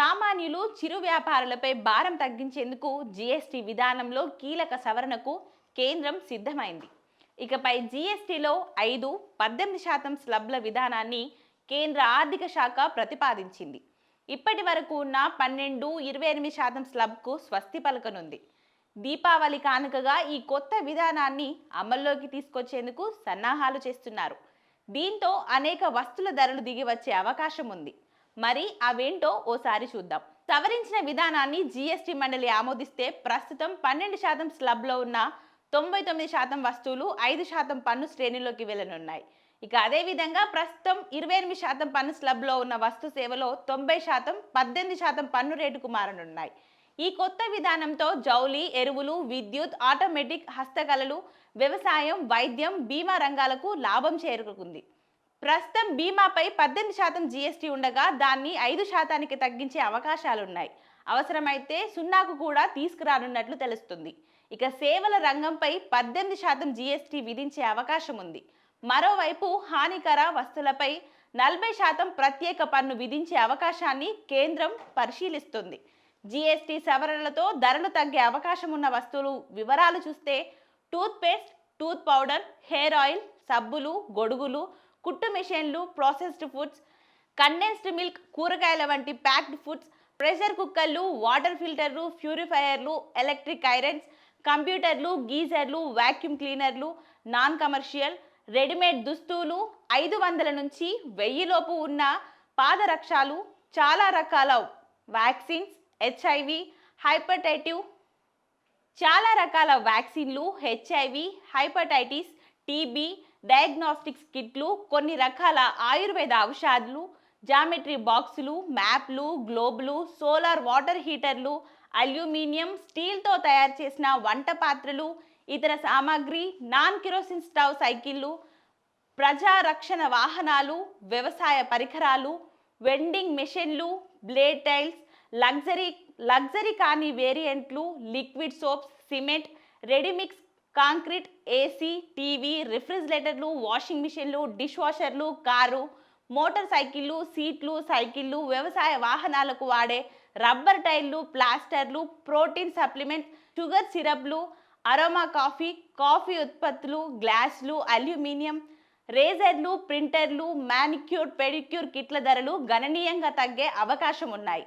సామాన్యులు చిరు వ్యాపారులపై భారం తగ్గించేందుకు జీఎస్టీ విధానంలో కీలక సవరణకు కేంద్రం సిద్ధమైంది. ఇకపై జీఎస్టీలో ఐదు పద్దెనిమిది శాతం స్లబ్ల విధానాన్ని కేంద్ర ఆర్థిక శాఖ ప్రతిపాదించింది. ఇప్పటి వరకు ఉన్న పన్నెండు ఇరవై ఎనిమిది శాతం స్లబ్కు స్వస్తి పలకనుంది. దీపావళి కానుకగా ఈ కొత్త విధానాన్ని అమల్లోకి తీసుకొచ్చేందుకు సన్నాహాలు చేస్తున్నారు. దీంతో అనేక వస్తుల ధరలు దిగి వచ్చే అవకాశం ఉంది. మరి అవేంటో ఓసారి చూద్దాం. సవరించిన విధానాన్ని జీఎస్టీ మండలి ఆమోదిస్తే ప్రస్తుతం పన్నెండు శాతం స్లబ్లో ఉన్న తొంభై తొమ్మిది శాతం వస్తువులు ఐదు శాతం పన్ను శ్రేణిలోకి వెళ్ళనున్నాయి. ఇక అదేవిధంగా ప్రస్తుతం ఇరవై ఎనిమిది శాతం పన్ను స్లబ్లో ఉన్న వస్తు సేవలో తొంభై శాతం పద్దెనిమిది శాతం పన్ను రేటుకు మారనున్నాయి. ఈ కొత్త విధానంతో జౌలి ఎరువులు విద్యుత్ ఆటోమేటిక్ హస్తకళలు వ్యవసాయం వైద్యం బీమా రంగాలకు లాభం చేరుకుంది. ప్రస్తుతం బీమాపై పద్దెనిమిది శాతం జీఎస్టీ ఉండగా దాన్ని ఐదు శాతానికి తగ్గించే అవకాశాలున్నాయి. అవసరమైతే సున్నాకు కూడా తీసుకురానున్నట్లు తెలుస్తుంది. ఇక సేవల రంగంపై పద్దెనిమిది శాతం జీఎస్టీ విధించే అవకాశం ఉంది. మరోవైపు హానికర వస్తువులపై నలభై శాతం ప్రత్యేక పన్ను విధించే అవకాశాన్ని కేంద్రం పరిశీలిస్తుంది. జీఎస్టీ సవరణలతో ధరలు తగ్గే అవకాశం ఉన్న వస్తువులు వివరాలు చూస్తే toothpaste tooth powder hair oil సబ్బులు గొడుగులు కుట్టు మిషన్లు ప్రాసెస్డ్ ఫుడ్స్ కండెన్స్డ్ మిల్క్ కూరగాయల వంటి ప్యాక్డ్ ఫుడ్స్ ప్రెషర్ కుక్కర్లు వాటర్ ఫిల్టర్లు ప్యూరిఫైయర్లు ఎలక్ట్రిక్ ఐరన్స్ కంప్యూటర్లు గీజర్లు వాక్యూమ్ క్లీనర్లు నాన్ కమర్షియల్ రెడీమేడ్ దుస్తులు ఐదు వందల నుంచి వెయ్యిలోపు ఉన్న పాదరక్షాలు చాలా రకాల వ్యాక్సిన్స్ హెచ్ఐవి హైపటైటివ్ చాలా రకాల వ్యాక్సిన్లు హెచ్ఐవి హైపటైటిస్ టీబీ డయాగ్నోస్టిక్స్ కిట్లు కొన్ని రకాల ఆయుర్వేద ఔషధాలు జామెట్రీ బాక్సులు మ్యాప్లు గ్లోబ్లు సోలార్ వాటర్ హీటర్లు అల్యూమినియం స్టీల్తో తయారు చేసిన వంట పాత్రలు ఇతర సామాగ్రి నాన్ కిరోసిన్ స్టవ్ సైకిళ్ళు ప్రజా రక్షణ వాహనాలు వ్యవసాయ పరికరాలు వెండింగ్ మెషిన్లు బ్లేడ్ టైల్స్ లగ్జరీ లగ్జరీ కాని వేరియంట్లు liquid soaps cement ready mix concrete AC TV రిఫ్రిజిరేటర్లు washing మిషన్లు డిష్ వాషర్లు కారు మోటార్ సైకిళ్ళు సీట్లు సైకిళ్ళు వ్యవసాయ వాహనాలకు వాడే రబ్బర్ టైర్లు ప్లాస్టర్లు ప్రోటీన్ సప్లిమెంట్ షుగర్ సిరప్లు అరోమా కాఫీ కాఫీ ఉత్పత్తులు గ్లాసులు అల్యూమినియం రేజర్లు ప్రింటర్లు మ్యానిక్యూర్ పెడిక్యూర్ కిట్ల ధరలు గణనీయంగా తగ్గే అవకాశం ఉన్నాయి.